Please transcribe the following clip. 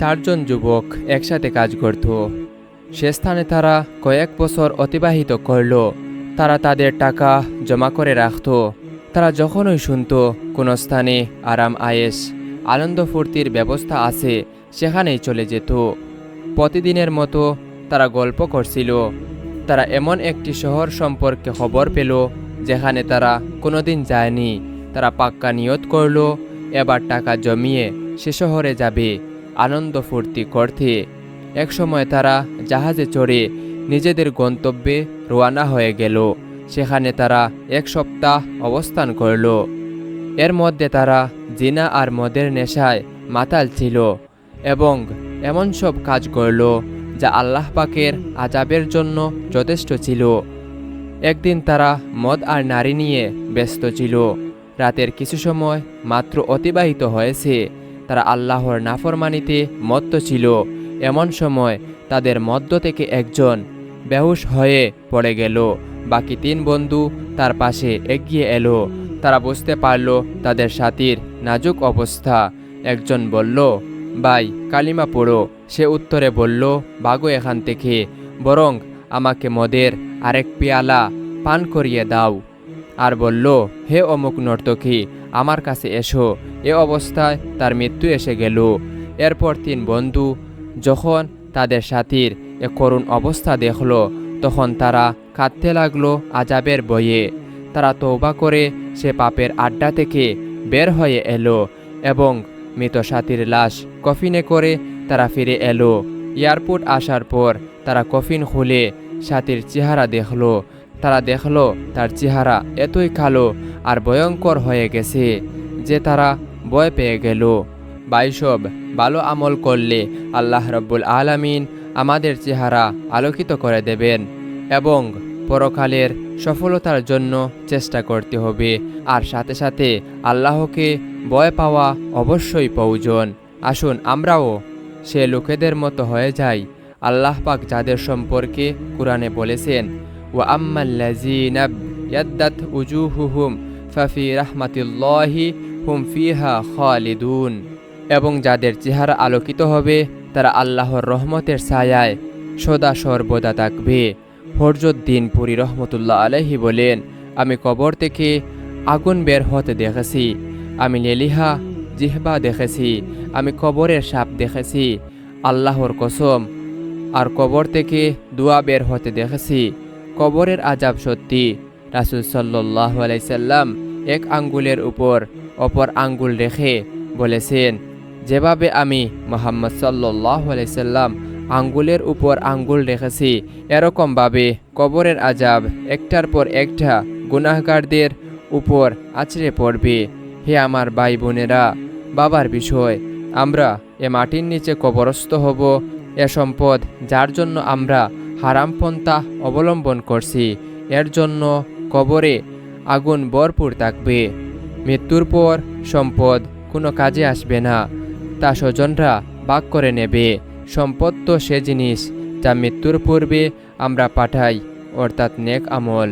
চারজন যুবক একসাথে কাজ করত। সে স্থানে তারা কয়েক বছর অতিবাহিত করল। তারা তাদের টাকা জমা করে রাখত। তারা যখনই শুনত, কোনো স্থানে আরাম আয়েস আনন্দ ফুর্তির ব্যবস্থা আছে, সেখানেই চলে যেত। প্রতিদিনের মতো তারা গল্প করছিল। তারা এমন একটি শহর সম্পর্কে খবর পেল, যেখানে তারা কোনোদিন যায়নি। তারা পাক্কা নিয়ত করল, এবার টাকা জমিয়ে সে শহরে যাবে। আনন্দ ফুর্তি করতে। একসময় তারা জাহাজে চড়ে নিজেদের গন্তব্যে রওনা হয়ে গেল। সেখানে তারা এক সপ্তাহ অবস্থান করল। এর মধ্যে তারা জিনা আর মদের নেশায় মাতাল ছিল এবং এমন সব কাজ করল যা আল্লাহ পাকের আজাবের জন্য যথেষ্ট ছিল। একদিন তারা মদ আর নারী নিয়ে ব্যস্ত ছিল। রাতের কিছু সময় মাত্র অতিবাহিত হয়েছে। তারা আল্লাহর নাফরমানিতে মত্ত ছিল। এমন সময় তাদের মধ্য থেকে একজন বেহুশ হয়ে পড়ে গেল। বাকি তিন বন্ধু তার পাশে এগিয়ে এলো। তারা বুঝতে পারল তাদের সাথীর নাজুক অবস্থা। একজন বলল, ভাই, কালিমা পড়ো। সে উত্তরে বলল বাগো এখান থেকে। বরং আমাকে মদের আরেক পেয়ালা পান করিয়ে দাও। আর বলল, হে অমুক নর্তকী আমার কাছে এসো। এ অবস্থায় তার মৃত্যু এসে গেল। এরপর তিন বন্ধু যখন তাদের সাথীর এ করুণ অবস্থা দেখল, তখন তারা কাঁদতে লাগল আজাবের বয়ে তারা তৌবা করে সে পাপের আড্ডা থেকে বের হয়ে এলো এবং মৃত সাথীর লাশ কফিনে করে তারা ফিরে এলো। এয়ারপোর্ট আসার পর তারা কফিন খুলে সাথীর চেহারা দেখল। তারা দেখল, তার চেহারা এতই কালো আর ভয়ঙ্কর হয়ে গেছে যে তারা ভয় পেয়ে গেল। বাইসব ভালো আমল করলে আল্লাহ রব্বুল আলামিন আমাদের চেহারা আলোকিত করে দেবেন এবং পরকালের সফলতার জন্য চেষ্টা করতে হবে। আর সাথে সাথে আল্লাহকে ভয় পাওয়া অবশ্যই প্রয়োজন। আসুন আমরাও সে লোকেদের মতো হয়ে যাই। আল্লাহ পাক যাদের সম্পর্কে কোরআনে বলেছেন ও আম্মাল্লাজিনা ইয়াদ্দাত উজুহুহুম ফাফি রাহমাতিল্লাহি হুম ফিহা খালিদুন। এবং যাদের চেহারা আলোকিত হবে, তারা আল্লাহর রহমতের ছায়ায় সদা সর্বদা থাকবে। হরজুদ্দিন পুরী রহমতুল্লাহ আলহি বলেন, আমি কবর থেকে আগুন বের হতে দেখেছি, আমি লেলিহা জিহবা দেখেছি, আমি কবরের সাপ দেখেছি, আল্লাহর কসম, আর কবর থেকে দোয়া বের হতে দেখেছি, কবরের আজাব সত্যি। রাসুল সাল্লাহ আলাইসাল্লাম এক আঙ্গুলের উপর অপর আঙ্গুল রেখে বলেছেন, যেভাবে আমি মোহাম্মদ সাল্লাহ আলাইসাল্লাম আঙ্গুলের উপর আঙ্গুল রেখেছি, এরকমভাবে কবরের আজাব একটার পর একটা গুনাহগারদের উপর আছড়ে পড়বে। হে আমার ভাই বোনেরা বাবার বিষয়, আমরা এ মাটির নিচে কবরস্থ হব, এ সম্পদ যার জন্য আমরা হারামপন্থা অবলম্বন করছি, এর জন্য কবরে আগুন ভরপুর থাকবে। মৃত্যুর পর সম্পদ কোনো কাজে আসবে না। তা স্বজনরা বাক করে নেবে। সম্পদ তো সে জিনিস যা মৃত্যুর পূর্বে আমরা পাঠাই, অর্থাৎ নেক আমল।